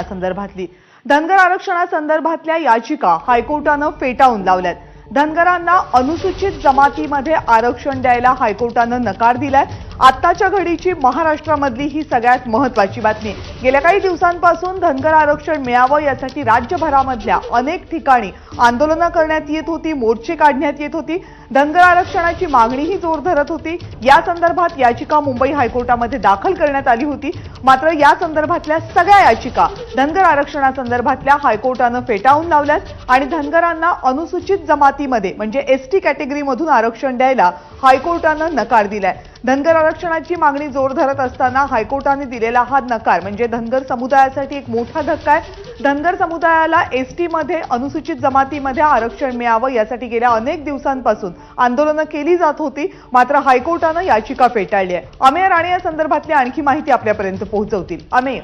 संदर्भातली. धनगर आरक्षणासंदर्भातल्या याचिका हायकोर्टानं फेटाळून लावल्यात. धनगरांना अनुसूचित जमातीमध्ये आरक्षण द्यायला हायकोर्टानं नकार दिलाय. आत्ताच्या घडीची महाराष्ट्रामधली ही सगळ्यात महत्वाची बातमी. गेल्या काही दिवसांपासून धनगर आरक्षण मिळावं यासाठी राज्यभरामधल्या अनेक ठिकाणी आंदोलनं करण्यात येत होती मोर्चे काढण्यात येत होती. धनगर आरक्षणाची मागणीही जोर धरत होती. या संदर्भात याचिका मुंबई हायकोर्टामध्ये दाखल करण्यात आली होती. मात्र या संदर्भातल्या सगळ्या याचिका धनगर आरक्षणासंदर्भातल्या हायकोर्टानं फेटाळून लावल्यात आणि धनगरांना अनुसूचित जमातीमध्ये म्हणजे एस टी कॅटेगरीमधून आरक्षण द्यायला हायकोर्टानं नकार दिलाय. धनगर आरक्षणाची मागणी जोर धरत असताना हायकोर्टाने दिलेला हा नकार म्हणजे धनगर समुदायासाठी एक मोठा धक्का आहे. धनगर समुदायाला एसमध्ये अनुसूचित जमातीमध्ये आरक्षण मिळावं यासाठी गेल्या अनेक दिवसांपासून आंदोलनं केली जात होती मात्र हायकोर्टानं याचिका फेटाळली आहे. अमेय राणे या संदर्भातली आणखी माहिती आपल्यापर्यंत पोहोचवतील. अमेय.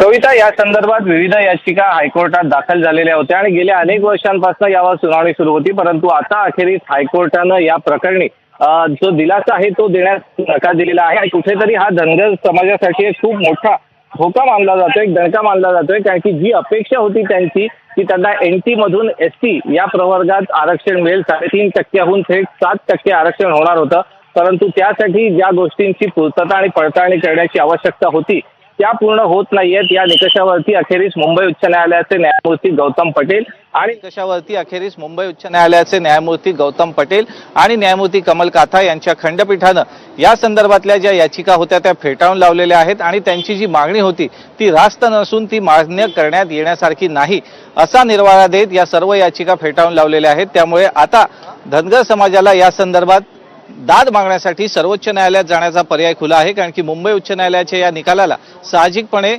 कविता या संदर्भात विविध याचिका हायकोर्टात दाखल झालेल्या होत्या आणि गेल्या अनेक वर्षांपासून यावर सुनावणी सुरू होती परंतु आता अखेरीस हायकोर्टानं या प्रकरणी जो दिलासा आहे तो देण्यास नकार दिलेला आहे आणि कुठेतरी हा धनगर समाजासाठी एक खूप मोठा धोका मानला जातोय एक दणका मानला जातोय. कारण की जी अपेक्षा होती त्यांची की त्यांना एन टी मधून एस टी या प्रवर्गात आरक्षण मिळेल साडेतीन टक्क्याहून थेट सात टक्के आरक्षण होणार होतं. परंतु त्यासाठी ज्या गोष्टींची पूर्तता आणि पडताळणी करण्याची आवश्यकता होती त्या पूर्ण होत नाहीयेत. या निकषावरती अखेरीस मुंबई उच्च न्यायालयाचे न्यायमूर्ती गौतम पटेल आणि निकषावरती अखेरीस मुंबई उच्च न्यायालयाचे न्यायमूर्ती गौतम पटेल आणि न्यायमूर्ती कमल काथा यांच्या खंडपीठानं या संदर्भातल्या ज्या याचिका होत्या त्या फेटाळून लावलेल्या आहेत आणि त्यांची जी मागणी होती ती रास्त नसून ती मान्य करण्यात येण्यासारखी नाही असा निर्वाळा देत या सर्व याचिका फेटाळून लावलेल्या आहेत. त्यामुळे आता धनगर समाजाला या संदर्भात दाद मागण्यासाठी सर्वोच्च न्यायालयात जाण्याचा पर्याय खुला आहे कारण की मुंबई उच्च न्यायालयाच्या या निकालाला साहजिकपणे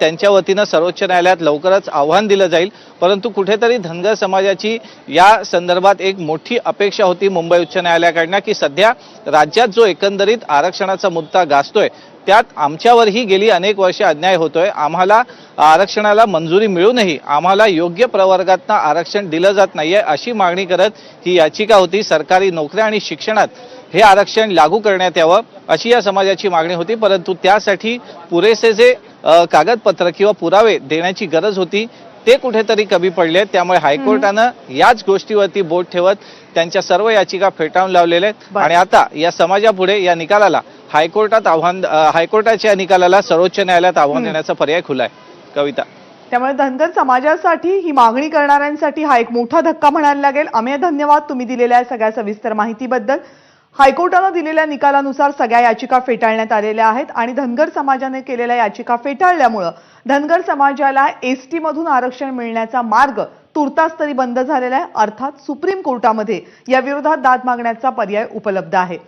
त्यांच्या वतीनं सर्वोच्च न्यायालयात लवकरच आव्हान दिलं जाईल. परंतु कुठेतरी धनगर समाजाची या संदर्भात एक मोठी अपेक्षा होती मुंबई उच्च न्यायालयाकडनं की सध्या राज्यात जो एकंदरीत आरक्षणाचा मुद्दा गाजतोय त्यात आमच्यावरही गेली अनेक वर्षे अन्याय होतोय. आम्हाला आरक्षणाला मंजुरी मिळूनही आम्हाला योग्य प्रवर्गातनं आरक्षण दिलं जात नाहीये अशी मागणी करत ही याचिका होती. सरकारी नोकऱ्या आणि शिक्षणात हे आरक्षण लागू करण्यात यावं अशी या समाजाची मागणी होती. परंतु त्यासाठी पुरेसे जे कागदपत्र किंवा पुरावे देण्याची गरज होती ते कुठेतरी कमी पडले. त्यामुळे हायकोर्टानं याच गोष्टीवरती बोट ठेवत त्यांच्या सर्व याचिका फेटाळून लावलेल्या आहेत. आणि आता या समाजापुढे या निकालाला हायकोर्टात आव्हान हायकोर्टाच्या निकालाला सर्वोच्च न्यायालयात आव्हान. देण्याचा पर्याय खुला आहे कविता. त्यामुळे धनगर समाजासाठी ही मागणी करणाऱ्यांसाठी हा एक मोठा धक्का म्हणायला लागेल. अमेय धन्यवाद तुम्ही दिलेल्या सगळ्या सविस्तर माहितीबद्दल. हायकोर्टानं दिलेल्या निकालानुसार सगळ्या याचिका फेटाळण्यात आलेल्या आहेत आणि धनगर समाजाने केलेल्या याचिका फेटाळल्यामुळं धनगर समाजाला एस टी मधून आरक्षण मिळण्याचा मार्ग तुर्तास तरी बंद झालेला आहे. अर्थात सुप्रीम कोर्टामध्ये या विरोधात दाद मागण्याचा पर्याय उपलब्ध आहे.